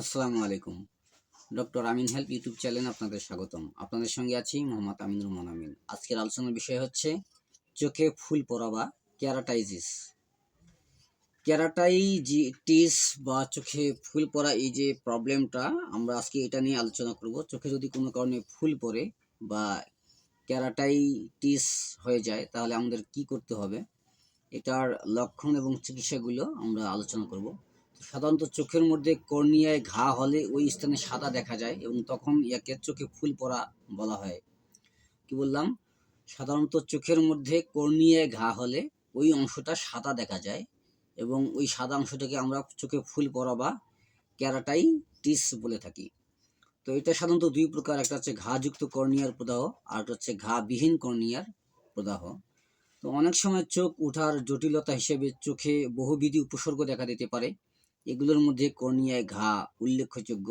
আসসালামু আলাইকুম। Doctor Amin help YouTube চ্যানেলে আপনাদের স্বাগতম। আপনাদের সঙ্গে আছি মোহাম্মদ আমিনুর রহমান আমিন। আজকের আলোচনার বিষয় হচ্ছে চোখে ফুল পড়া বা ক্যারাটাইজিস ক্যারাটাইজিটিস বা চোখে ফুল পড়া এই যে প্রবলেমটা, আমরা আজকে এটা নিয়ে আলোচনা করব। চোখে যদি কোনো কারণে ফুল পড়ে বা ক্যারাটাইটিস হয়ে যায়, তাহলে আমাদের কি করতে হবে? এটার লক্ষণ এবং চিকিৎসাগুলো আমরা আলোচনা করব। সাধারণত চোখের মধ্যে কর্নিয়ায় ঘা হলে ওই স্থানে সাদা দেখা যায় এবং তখন ইয়াকে চোখে ফুল পড়া বলা হয়। কি বললাম? সাধারণত চোখের মধ্যে কর্নিয়ায় ঘা হলে ওই অংশটা সাদা দেখা যায় এবং ওই সাদা অংশটাকে আমরা চোখে ফুল পড়া বা ক্যারাটাইটিস বলে থাকি। তো এটা সাধারণত দুই প্রকার, একটা হচ্ছে ঘাযুক্ত কর্নিয়ার প্রদাহ আর একটা হচ্ছে ঘাবিহীন কর্নিয়ার প্রদাহ। তো অনেক সময় চোখ উঠার জটিলতা হিসেবে চোখে বহুবিধি উপসর্গ দেখা দিতে পারে। এগুলোর মধ্যে কর্নিয়ায় ঘা উল্লেখযোগ্য।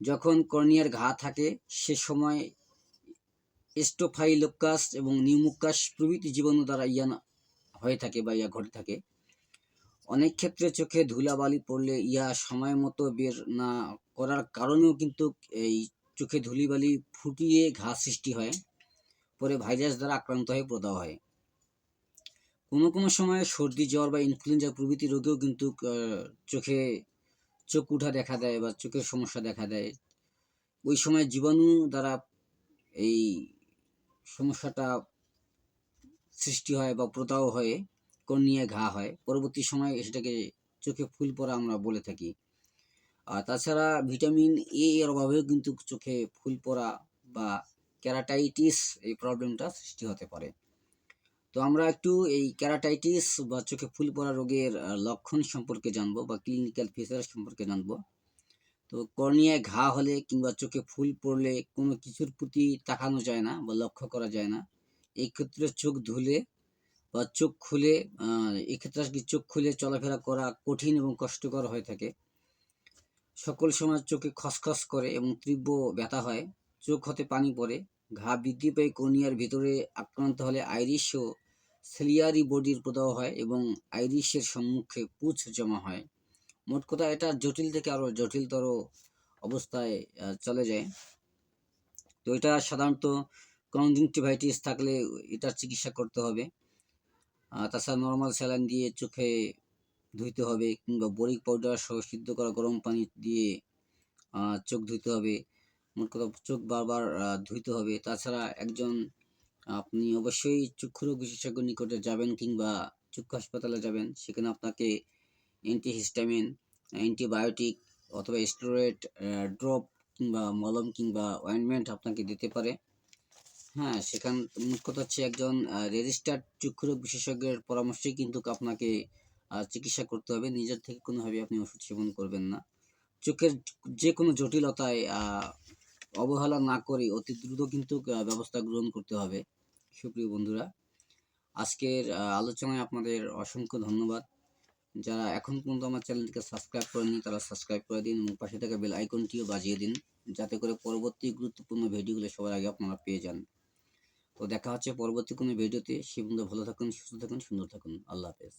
যখন কর্নিয়ার ঘা থাকে, সে সময় স্টোফাইলোকাস এবং নিউমুকাস প্রভৃতি জীবাণু দ্বারা ইয়া হয়ে থাকে বা ইয়া ঘটে থাকে। অনেক ক্ষেত্রে চোখে ধুলাবালি পড়লে ইয়া সময় মতো বের না করার কারণেও কিন্তু এই চোখে ধুলিবালি ফুটিয়ে ঘা সৃষ্টি হয়, পরে ভাইরাস দ্বারা আক্রান্ত হয়ে প্রদাহ হয়। কোনো কোনো সময় সর্দি জ্বর বা ইনফ্লুয়েঞ্জা প্রভৃতি রোগেও কিন্তু চোখে চোখ উঠা দেখা দেয় বা চোখের সমস্যা দেখা দেয়। ওই সময় জীবাণু দ্বারা এই সমস্যাটা সৃষ্টি হয় বা প্রদাহ হয়ে কর্নিয়া ঘা হয়। পরবর্তী সময় সেটাকে চোখে ফুল পড়া আমরা বলে থাকি। আর তাছাড়া ভিটামিন এ এর অভাবেও কিন্তু চোখে ফুল পড়া বা ক্যারাটাইটিস এই প্রবলেমটা সৃষ্টি হতে পারে। তো আমরা একটু এই ক্যারাটাইটিস বা চোখে ফুল পড়া রোগের লক্ষণ সম্পর্কে জানব বা ক্লিনিক্যাল ফিচার সম্পর্কে জানব। তো কর্নিয়ায় ঘা হলে কিংবা চোখে ফুল পড়লে কোনো কিছুর প্রতি তাকানো যায় না বা লক্ষ্য করা যায় না। এই ক্ষেত্রে চোখ ধুলে বা চোখ খুলে এক্ষেত্রে আর কি চোখ খুলে চলাফেরা করা কঠিন এবং কষ্টকর হয়ে থাকে। সকল সময় চোখে খসখস করে এবং তীব্র ব্যথা হয়, চোখ হতে পানি পড়ে, ঘা বৃদ্ধি পেয়ে কর্নিয়ার ভিতরে আক্রান্ত হলে আইরিশ ও সেলিয়ারি বডির প্রদাহ হয় এবং আইরিশের সম্মুখে পুচ জমা হয়। মোট কথা এটা জটিল থেকে আরও জটিলতর অবস্থায় চলে যায়। তো এটা সাধারণত কনজুংটিভাইটিস থাকলে এটার চিকিৎসা করতে হবে। তাছাড়া নর্মাল স্যালাইন দিয়ে চোখে ধুইতে হবে কিংবা বোরিক পাউডার সহ সিদ্ধ করা গরম পানি দিয়ে চোখ ধুইতে হবে। মোট কথা চোখ বারবার ধুইতে হবে। তাছাড়া একজন আপনি অবশ্যই চক্ষু রোগ বিশেষজ্ঞ নিকটে যাবেন কিংবা চক্ষু হাসপাতালে যাবেন। সেখানে আপনাকে অ্যান্টিহিস্টামিন অ্যান্টিবায়োটিক অথবা স্টেরয়েড ড্রপ কিংবা মলম কিংবা অয়েন্টমেন্ট আপনাকে দিতে পারে। হ্যাঁ সেখান মোট কথা হচ্ছে একজন রেজিস্টার্ড চক্ষুরোগ বিশেষজ্ঞের পরামর্শেই কিন্তু আপনাকে চিকিৎসা করতে হবে। নিজের থেকে কোনোভাবে আপনি ওষুধ সেবন করবেন না। চোখের যে কোনো জটিলতায় অবহেলা না করে অতি দ্রুত কিন্তু ব্যবস্থা গ্রহণ করতে হবে। সুপ্রিয় বন্ধুরা, আজকের আলোচনায় আপনাদের অসংখ্য ধন্যবাদ। যারা এখন পর্যন্ত আমার চ্যানেলটিকে সাবস্ক্রাইব করেনি তারা সাবস্ক্রাইব করে দিন এবং পাশে থাকা বেল আইকনটিও বাজিয়ে দিন, যাতে করে পরবর্তী গুরুত্বপূর্ণ ভিডিওগুলো সবার আগে আপনারা পেয়ে যান। তো দেখা হচ্ছে পরবর্তী কোনো ভিডিওতে। সে বন্ধু ভালো থাকুন, সুস্থ থাকুন, সুন্দর থাকুন। আল্লাহ হাফেজ।